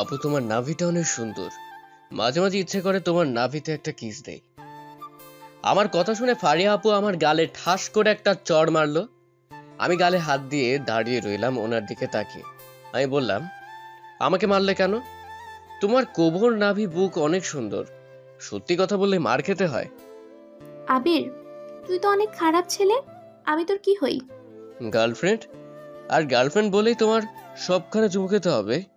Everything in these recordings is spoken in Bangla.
আপু তোমার নাভিটা অনেক সুন্দর। মাঝে মাঝে ইচ্ছে করে তোমার নাভিতে একটা কিস দেই। আমার কথা শুনে ফারিয়া আপু আমার গালে ঠাস করে একটা চড় মারলো। আমি গালে হাত দিয়ে দাঁড়িয়ে রইলাম ওনার দিকে তাকিয়ে। আমি বললাম আমাকে মারলে কেন? তোমার কোমর নাভি বুক অনেক সুন্দর। সত্যি কথা বললে মার খেতে হয়? আবির তুই তো অনেক খারাপ ছেলে। আমি তোর কি হই? গার্লফ্রেন্ড? আর গার্লফ্রেন্ড বলেই তোমার সবখানে চুমু খেতে হবে।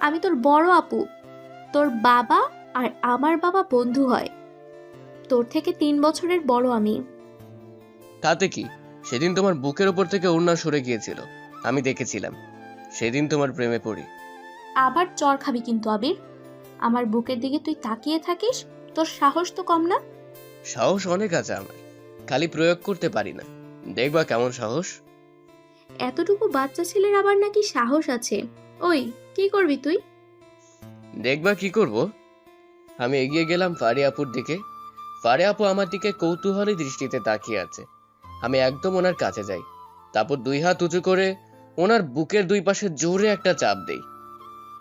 আমি তোর বড় আপু। তোর বাবা আর আমার বাবা বন্ধু হয়। তোর থেকে তিন বছরের বড় আমি। তাতে কি? সেদিন তোমার বুকের ওপর থেকে ওড়না সরে গিয়েছিল। আমি দেখেছিলাম। সেদিন তোমার প্রেমে পড়ি। আবার চর খাবি কিন্তু আবির। আমার বুকের দিকে তুই তাকিয়ে থাকিস তোর সাহস তো কম না। সাহস অনেক আছে আমার। খালি প্রয়োগ করতে পারি না। দেখবা কেমন সাহস। এতটুকু বাচ্চা ছেলের আবার নাকি সাহস আছে? ওই কি করবি তুই? দেখবা কি করব? আমি এগিয়ে গেলাম ফারি আপুর দিকে। ফারে আপু আমার দিকে কৌতূহলী দৃষ্টিতে তাকিয়ে আছে। আমি একদম ওনার কাছে যাই। তারপর দুই হাত উঁচু করে ওনার বুকের দুই পাশে জোরে একটা চাপ দেই।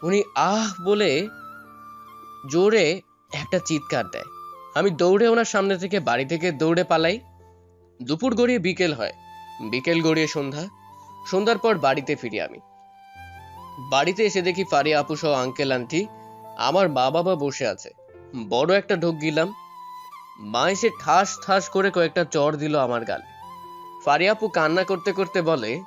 উনি আহ বলে জোরে একটা চিৎকার দেয়। আমি দৌড়ে ওনার সামনে থেকে বাড়ি থেকে দৌড়ে পালাই। দুপুর গড়িয়ে বিকেল হয়। বিকেল গড়িয়ে সন্ধ্যা। সন্ধ্যার পর বাড়িতে ফিরি আমি। বাড়িতে এসে দেখি ফারি আপু সহ আঙ্কেল আন্টি আমার মা বাবা বসে আছে। বড় একটা ঢোক গিলাম। মা এসে ঠাস ঠাস করে কয়েকটা চড় দিল আমার গালে। ফারি আপু কান্না করতে করতে বলে,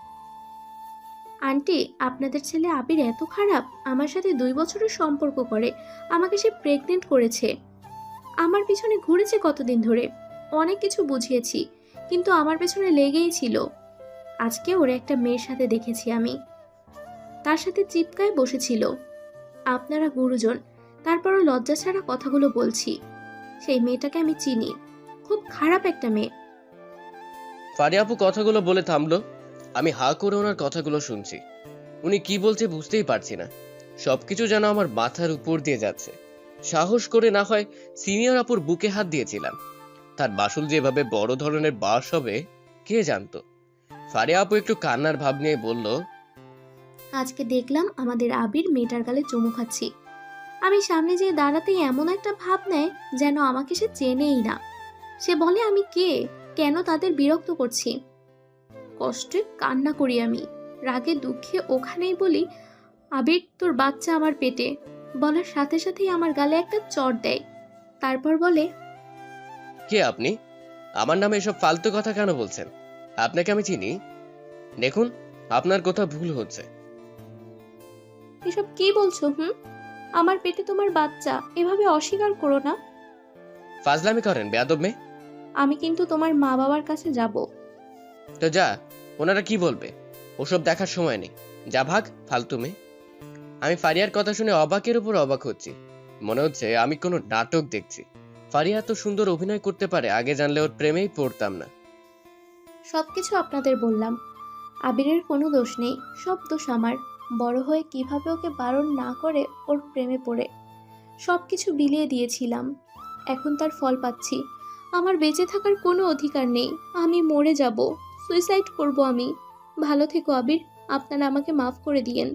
আন্টি, আপনাদের ছেলে আবির এত খারাপ। আমার সাথে দুই বছরের সম্পর্ক করে। আমাকে সে প্রেগনেন্ট করেছে। আমার পিছনে ঘুরেছে কতদিন ধরে। অনেক কিছু বুঝিয়েছি, কিন্তু আমার পেছনে লেগেই ছিল। আজকে ওর একটা মেয়ের সাথে দেখেছি আমি। তার সাথে চিপকায় বসেছিল। আপনারা গুরুজন, তারপরও লজ্জা ছাড়া কথাগুলো বলছি। সেই মেয়েটাকে আমি চিনি, খুব খারাপ একটা মেয়ে। ফারি আপু কথাগুলো বলে থামলো। আমি হা করে ওনার কথাগুলো শুনছি। উনি কি বলছে বুঝতেই পারছি না। সবকিছু যেন আমার মাথার উপর দিয়ে যাচ্ছে। সাহস করে না হয় সিনিয়র আপুর বুকে হাত দিয়েছিলাম। তার বাসুল যেভাবে বড় ধরনের বাস হবে, কে জানতো? ফারিয়া আপু একটু কান্নার ভাব নিয়ে বলল আজকে দেখলাম আমাদের আবির মেয়েটার গালে চুমু খাচ্ছি। আমি সামনে যেয়ে দাঁড়াতেই এমন একটা ভাব নেয় যেন আমাকে সে চেনেই না। সে বলে, আমি কে? কেন তাদের বিরক্ত করছি? কষ্টে কান্না করি আমি। রাগে দুঃখে ওখানেই বলি, আবির, তোর বাচ্চা আমার পেটে। বলার সাথে সাথেই আমার গালে একটা চট দেয়। তারপর বলে, কে আপনি? আমার নামে এসব ফালতু কথা কেন বলছেন? আপনাকে আমি চিনি। দেখুন, আপনার কথা ভুল হচ্ছে। এসব কি বলছো হুম? আমার পেটে তোমার বাচ্চা এভাবে অস্বীকার করো না। ফাজলামি করেন বেয়াদব মেয়ে। আমি কিন্তু তোমার মা বাবার কাছে যাব। তো যা ওনারা কি বলবে? ওসব দেখার সময় নেই। যা ভাগ ফালতু মেয়ে। আমি ফারিয়ার কথা শুনে অবাকের উপর অবাক হচ্ছি। মনে হচ্ছে আমি কোনো নাটক দেখছি। ফারিয়া এত সুন্দর অভিনয় করতে পারে আগে জানলে ওর প্রেমেই পড়তাম না। সবকিছু আপনাদের বললাম। আবিরের কোনো দোষ নেই সব দোষ আমার। বড় হয়ে কীভাবে ওকে বারণ না করে ওর প্রেমে পড়ে। সব কিছু বিলিয়ে দিয়েছিলাম। এখন তার ফল পাচ্ছি। আমার বেঁচে থাকার কোনো অধিকার নেই। আমি মরে যাব। সুইসাইড করব আমি। ভালো থেকো আবির। আপনারা আমাকে মাফ করে দিয়েন।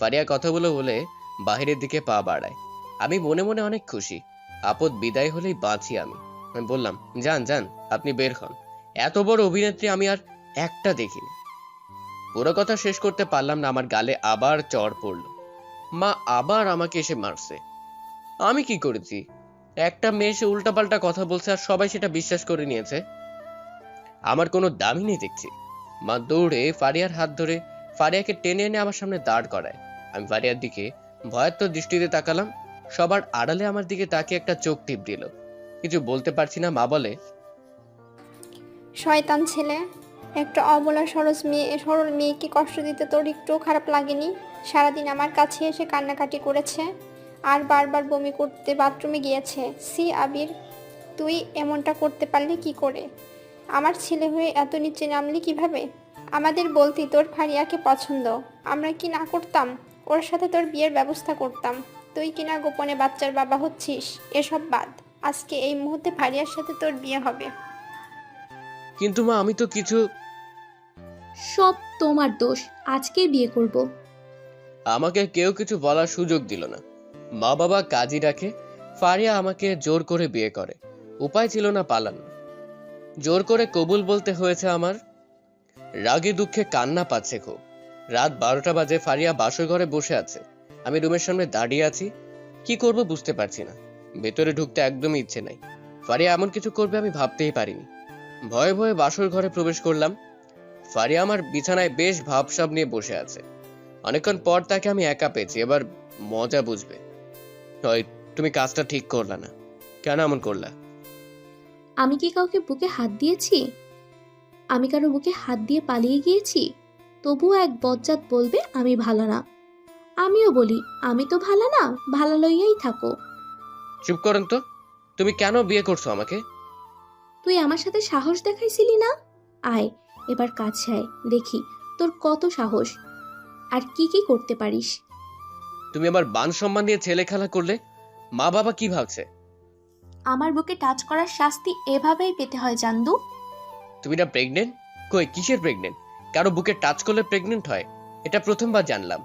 ফারিয়া কথাগুলো বলে বাহিরের দিকে পা বাড়ায়। আমি মনে মনে অনেক খুশি। আপদ বিদায় হলেই বাঁচি আমি। আমি বললাম, যান যান, আপনি বের হন। এত বড় অভিনেত্রী আমি আর একটা দেখিনি। পুরো কথা শেষ করতে পারলাম না, আমার গালে আবার চড় পড়ল। মা আবার আমাকে এসে মারছে। আমি কি করেছি? একটা মেয়ে এসে উল্টাপাল্টা কথা বলছে আর সবাই সেটা বিশ্বাস করে নিয়েছে। আমার কোনো দামই নেই দেখছি। মা দৌড়ে ফারিয়ার হাত ধরে ফারিয়াকে টেনে এনে আমার সামনে দাঁড় করায়। আমি ফারিয়ার দিকে ভয়াত্ম দৃষ্টিতে তাকালাম। সবার আড়ালে আমার দিকে তাকে একটা চোখ টিপ দিল কিছু বলতে পারছি না, মা বলে, শয়তান ছেলে একটা অবলা সরস মেয়ে, সরল মেয়েকে কষ্ট দিতে তোর একটুও খারাপ লাগেনি? সারাদিন আমার কাছে এসে কান্নাকাটি করেছে আর বারবার বমি করতে বাথরুমে গিয়েছে। সি, আবির, তুই এমনটা করতে পারলি কি করে? আমার ছেলে হয়ে এত নিচে নামলি কীভাবে? আমাদের বলতি তোর ফারিয়াকে পছন্দ। আমরা কি না করতাম? ওর সাথে তোর বিয়ের ব্যবস্থা করতাম। তুই কিনা গোপনে বাচ্চার বাবা হচ্ছিস? এসব বাদ। আজকে এই মুহূর্তে ফারিয়ার সাথে তোর বিয়ে হবে। কিন্তু মা, আমি তো কিছু সব তোমার দোষ। আজকেই বিয়ে করব। আমাকে কেউ কিছু বলার সুযোগ দিল না। মা বাবা কাজী ডাকে ফারিয়া আমাকে জোর করে বিয়ে করে। উপায় ছিল না পালানো। জোর করে কবুল বলতে হয়েছে আমার, রাগে দুঃখে কান্না পাচ্ছে খুব। রাত বারোটা বাজে ফারিয়া বাসর ঘরে বসে আছে। আমি রুমের সামনে দাঁড়িয়ে আছি, কি করব বুঝতে পারছি না। ভেতরে ঢুকতে একদমই ইচ্ছে নাই। ফারিয়া এমন কিছু করবে আমি ভাবতেই পারিনি। ভয়ে ভয়ে বাসর ঘরে প্রবেশ করলাম। ফারিয়া আমার বিছানায় বেশ ভাবসাব নিয়ে বসে আছে। অনেকক্ষণ পর তাকে আমি একা পেয়েছি এবার মজা বুঝবে। তুমি কাজটা ঠিক করলা না। কেন এমন করলা? আমি কি কাউকে বুকে হাত দিয়েছি? আমি কারও বুকে হাত দিয়ে পালিয়ে গিয়েছি? তবুও এক বজ্জাত বলবে আমি ভালো না। আমিও বলি আমি তো ভালো না ভালো লইয়াই থাকো। চুপ করেন তো। তুমি কেন বিয়ে করছ আমাকে? তুই আমার সাথে সাহস দেখাইছিলি না? আয় এবার কাছে আয় দেখি তোর কত সাহস? আর কি কি করতে পারিস? তুমি আবার বান সম্মান দিয়ে ছেলে খেলা করলে মা বাবা কি ভাবছে? আমার বুকে টাচ করার শাস্তি এভাবেই পেতে হয় জান্দু। তুমি না প্রেগনেন্ট কই কিসের প্রেগনেন্ট কারও বুকে টাচ করলে প্রেগনেন্ট হয়? এটা প্রথমবার জানলাম।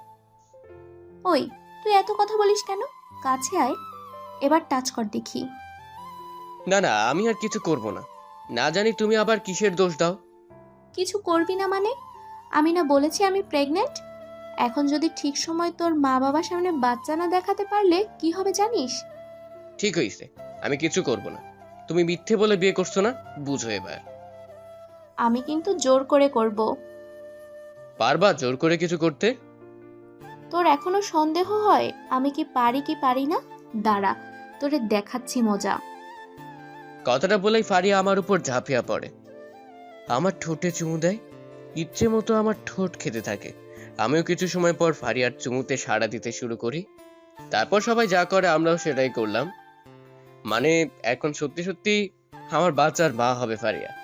ওই তুই এত কথা বলিস কেন? কাছে আয় এবার টাচ কর দেখি। না না আমি আর কিছু করব না। না জানি তুমি আবার কিসের দোষ দাও। কিছু করবি না মানে? আমি না বলেছি আমি প্রেগনেন্ট এখন যদি ঠিক সময় তোর মা বাবার সামনে বাচ্চা না দেখাতে পারলে কি হবে জানিস? ঠিক হয়েছে আমি কিছু করব না। তুমি মিথ্যে বলে বিয়ে করছ না? বুঝো এবার। আমি কিন্তু জোর করে করব। পারবা জোর করে কিছু করতে? তোর এখনও সন্দেহ হয়? আমি কি পারি কি পারি না? দাঁড়া তোরে দেখাচ্ছি মজা। কথাটা বলেই ফারিয়া আমার উপর ঝাঁপিয়া পড়ে। আমার ঠোঁটে চুমু দেয়। ইচ্ছে মতো আমার ঠোঁট খেতে থাকে। আমিও কিছু সময় পর ফারিয়ার চুমুতে সাড়া দিতে শুরু করি। তারপর সবাই যা করে আমরাও সেটাই করলাম। মানে এখন সত্যি সত্যি আমার বাচ্চার মা হবে ফারিয়া।